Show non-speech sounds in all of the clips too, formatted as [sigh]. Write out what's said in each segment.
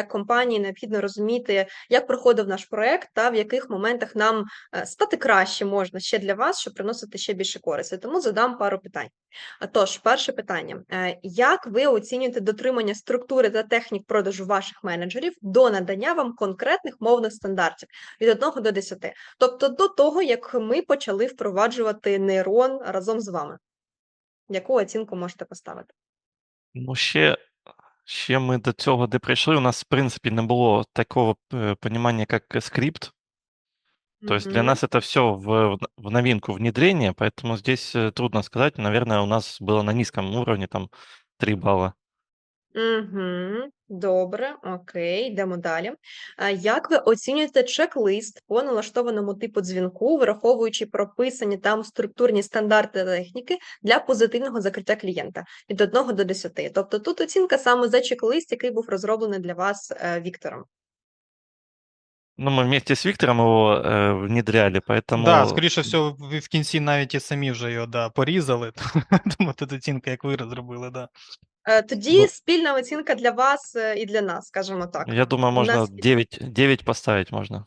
як компанії, необхідно розуміти, як проходив наш проект, та в яких моментах нам е, стати краще можна ще для вас, щоб приносити ще більше користі. Тому задам пару питань. Тож, перше питання: Е, як ви оцінюєте дотримання структури та технік продажу ваших менеджерів до надання вам конкретних мовних стандартів від 1 до 10? Тобто до того, як ми почали впроваджувати нейрон разом з вами? Яку оцінку можете поставити? Ну, ще, ще ми до цього де прийшли. У нас, в принципі, не було такого е, понімання, як скрипт. То есть для нас это все в, в новинку внедрения, поэтому здесь э, трудно сказать. Наверное, у нас было на низком уровне там 3 балла. Мгм. Добре, окей, йдемо далі. А як ви оцінюєте чек-лист по налаштованому типу дзвінку, враховуючи прописані там структурні стандарти та техніки для позитивного закриття клієнта від 1 до 10? Тобто тут оцінка саме за чек-лист, який був розроблений для вас е, Віктором. Ну, мы вместе с Виктором его э, внедряли, Да, поэтому скоріше всього, ви в кінці навіть і самі вже його да, порізали. [laughs] Тому тут оцінка, як ви розробили, да. Е, Тоді Ну. спільна оцінка для вас е, і для нас, скажімо так. я думаю, У можно нас 9, 9 поставить можно.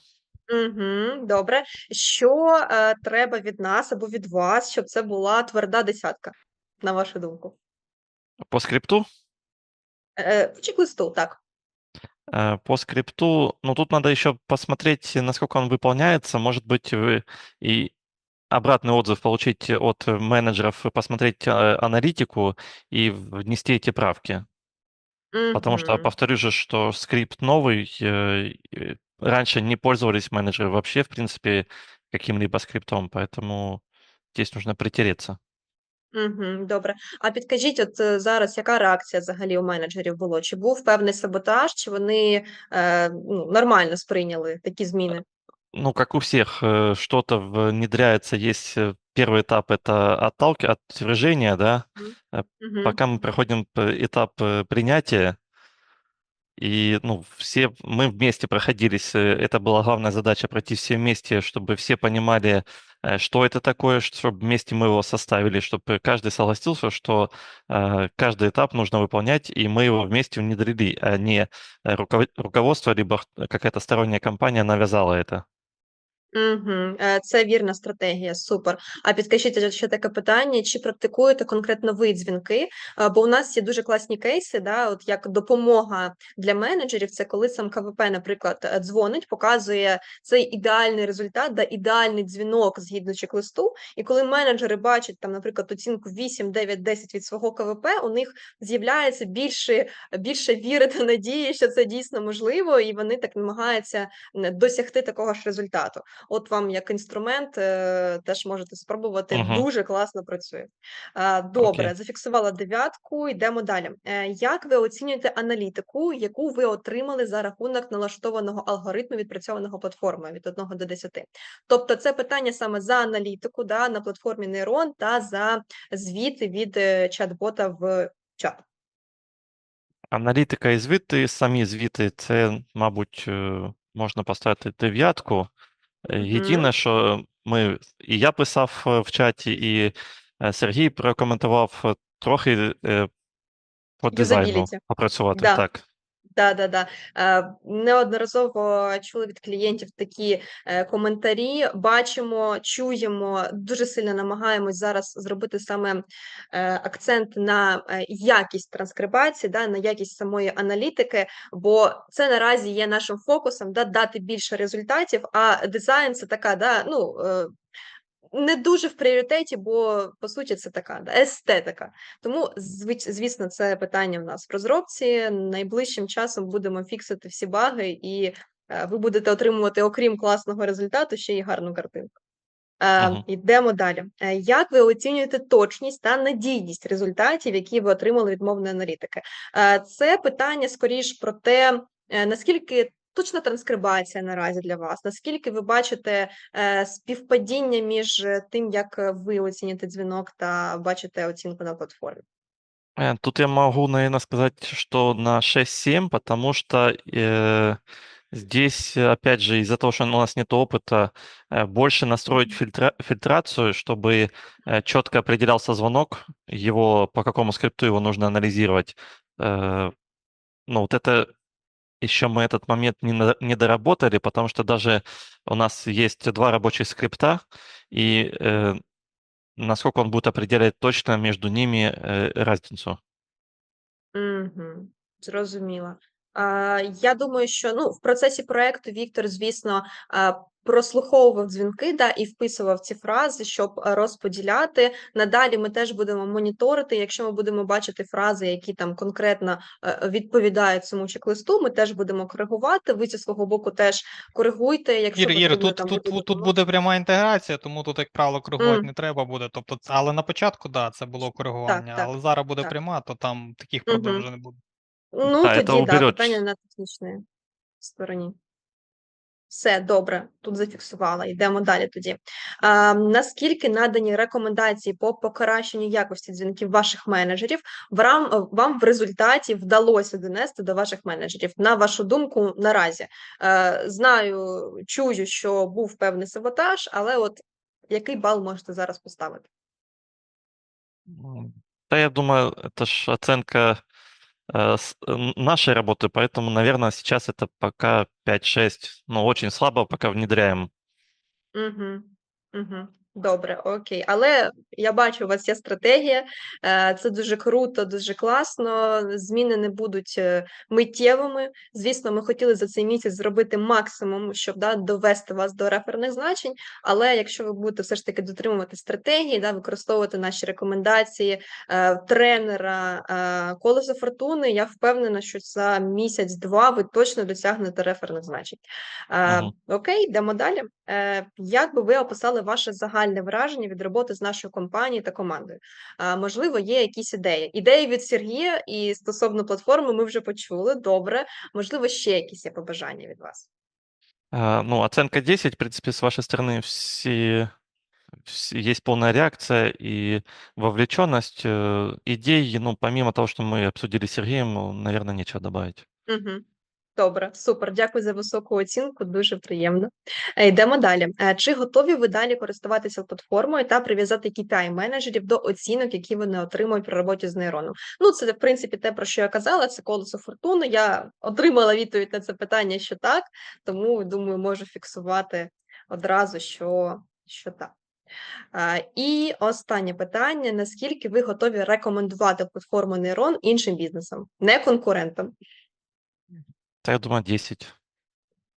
Угу, добре. Що е, треба від нас або від вас, щоб це була тверда десятка, на вашу думку? По скрипту? Е, по чек-листу, так. Э, По скрипту, ну, тут надо еще посмотреть, насколько он выполняется. Может быть, вы и обратный отзыв получить от менеджеров, и посмотреть э, аналитику и внести эти правки. Потому что, Мгм. повторю же, что скрипт новый, э, э, раньше не пользовались менеджеры вообще, в принципе, каким-либо скриптом, поэтому здесь нужно притереться. Мгм, добре. А підкажіть, от е, зараз яка реакція взагалі у менеджерів було? Чи був певний саботаж, чи вони е, ну, нормально сприйняли такі зміни? Ну, как у всех, э, что-то внедряется, есть э, первый этап это отталки, отвержение, да, Мгм. пока мы проходим этап принятия, и, ну, все мы вместе проходились, это была главная задача, пройти все вместе, чтобы все понимали, что это такое, чтобы вместе мы его составили, чтобы каждый согласился, что э, каждый этап нужно выполнять, и мы его вместе внедрили, а не руковод- руководство, либо какая-то сторонняя компания навязала это. Е, Це вірна стратегія, супер. А підкажіть ще таке питання: чи практикуєте конкретно ви дзвінки? Е, Бо у нас є дуже класні кейси, да, от як допомога для менеджерів, це коли сам КВП, наприклад, е, дзвонить, показує цей ідеальний результат, да, ідеальний дзвінок згідно чек-листу. І коли менеджери бачать там, наприклад, оцінку 8, 9, 10 від свого КВП, у них з'являється більше, більше віри та надії, що це дійсно можливо, і вони так намагаються досягти такого ж результату. От вам як інструмент е, теж можете спробувати. Мгм. Дуже класно працює. Е, Добре, Окей. зафіксувала дев'ятку. Йдемо далі. Е, Як ви оцінюєте аналітику, яку ви отримали за рахунок налаштованого алгоритму, відпрацьованого платформою від 1 до 10? Тобто, це питання саме за аналітику да, на платформі Нейрон та за звіти від е, чат-бота в чат. Аналітика і звіти, самі звіти, це, мабуть, можна поставити дев'ятку. Єдине, що ми, і я писав е, в чаті, і е, Сергій прокоментував е, трохи по дизайну попрацювати. Да. Так. Да-да-да. Е, Неодноразово чули від клієнтів такі е, коментарі. Бачимо, чуємо, дуже сильно намагаємось зараз зробити саме е, акцент на е, якість транскрибації, да, на якість самої аналітики, бо це наразі є нашим фокусом, да, дати більше результатів, а дизайн це така, да, ну. Не дуже в пріоритеті, бо по суті це така да, естетика. Тому, звич- звісно, це питання в нас в розробці. Найближчим часом будемо фіксити всі баги, і е, ви будете отримувати, окрім класного результату, ще й гарну картинку. Е, Мгм. Йдемо далі. Е, Як ви оцінюєте точність та надійність результатів, які ви отримали від мовної аналітики? Е, Це питання скоріш про те, наскільки точна транскрибація наразі для вас, наскільки ви бачите е, співпадіння між е, тим, як е, ви оцінюєте дзвінок та бачите оцінку на платформі? Э, Тут я могу, наверное, сказать, что на 6-7, потому что э, здесь, э, опять же, из-за того, что у нас нет опыта, э, больше настроить фильтра- фильтрацию, чтобы э, четко определялся звонок, его, по какому скрипту его нужно анализировать. Э, Ну, вот это еще мы этот момент не, на- не доработали, потому что даже у нас есть два рабочих скрипта, и э, насколько он будет определять точно между ними э, разницу. Угу, зрозуміла. Я думаю, що ну, в процесі проекту Віктор, звісно, прослуховував дзвінки да, і вписував ці фрази, щоб розподіляти. Надалі ми теж будемо моніторити. Якщо ми будемо бачити фрази, які там конкретно е, відповідають цьому чек-листу, ми теж будемо коригувати. Ви зі свого боку теж коригуйте, якщо Ір, Ір, тут, там тут, буде тут, тут буде пряма інтеграція, тому тут, як правило, коригувати Мгм. не треба буде. Тобто, але на початку, да, це було коригування, так, але зараз буде так. пряма, то там таких проблем вже не буде. Ну, Да, это тоді, да, уберет. питання на технічній стороні. Все, добре, тут зафіксувала. Йдемо далі тоді. А, наскільки надані рекомендації по покращенню якості дзвінків ваших менеджерів вам, вам в результаті вдалося донести до ваших менеджерів? На вашу думку, наразі? Е, знаю, чую, що був певний саботаж, але от який бал можете зараз поставити? М, Да, я думаю, это ж оценка э, с- н- нашей работы, поэтому, наверное, сейчас это пока 5-6, ну, очень слабо, пока внедряем. Угу, угу. Добре, окей. Але я бачу, у вас є стратегія. е, Це дуже круто, дуже класно. Зміни не будуть е, миттєвими. Звісно, ми хотіли за цей місяць зробити максимум, щоб да, довести вас до реферних значень. Але якщо ви будете все ж таки дотримувати стратегії, да, використовувати наші рекомендації е, тренера колесо фортуни, я впевнена, що за місяць-два ви точно досягнете реферних значень. Е, Окей, йдемо далі. Як би ви описали ваше загальне враження від роботи з нашою компанією та командою? Е, Можливо, є якісь ідеї. Ідеї від Сергія і стосовно платформи ми вже почули. Добре. Можливо, ще якісь є побажання від вас. А, Ну, оценка 10, в принципе, с вашей стороны все, вс- есть полная реакция и вовлеченность. Э, Идей, ну, помимо того, что мы обсудили с Сергеем, ну, наверное, нечего добавить. Угу. Добре, супер. Дякую за високу оцінку. Дуже приємно. Е, Йдемо далі. Е, Чи готові ви далі користуватися платформою та прив'язати KPI менеджерів до оцінок, які вони отримують при роботі з нейроном? Ну, це в принципі те, про що я казала. Це колесо фортуни. Я отримала відповідь на це питання, що так, тому думаю, можу фіксувати одразу, що, що так. Е, І останнє питання: наскільки ви готові рекомендувати платформу нейрон іншим бізнесам, не конкурентам? Да, я думаю, 10.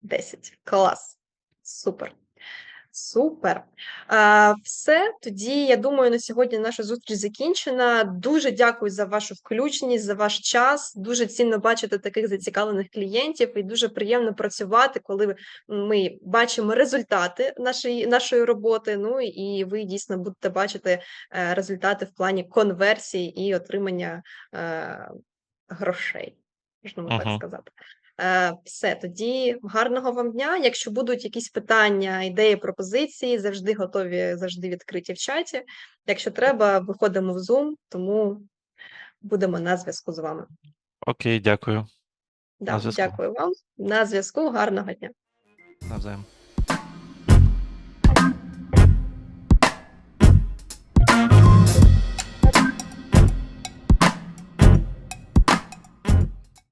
10. Клас. Супер. Супер. А, все. Тоді, я думаю, на сьогодні наша зустріч закінчена. Дуже дякую за вашу включеність, за ваш час. Дуже цінно бачити таких зацікавлених клієнтів, і дуже приємно працювати, коли ми бачимо результати нашої, нашої роботи. Ну і ви дійсно будете бачити е, результати в плані конверсії і отримання е, грошей. Можна так сказати. Е, Все, тоді гарного вам дня. Якщо будуть якісь питання, ідеї, пропозиції, завжди готові, завжди відкриті в чаті. Якщо треба, виходимо в Zoom, тому будемо на зв'язку з вами. Окей, дякую. Да, дякую вам. На зв'язку. Гарного дня. Навзаєм.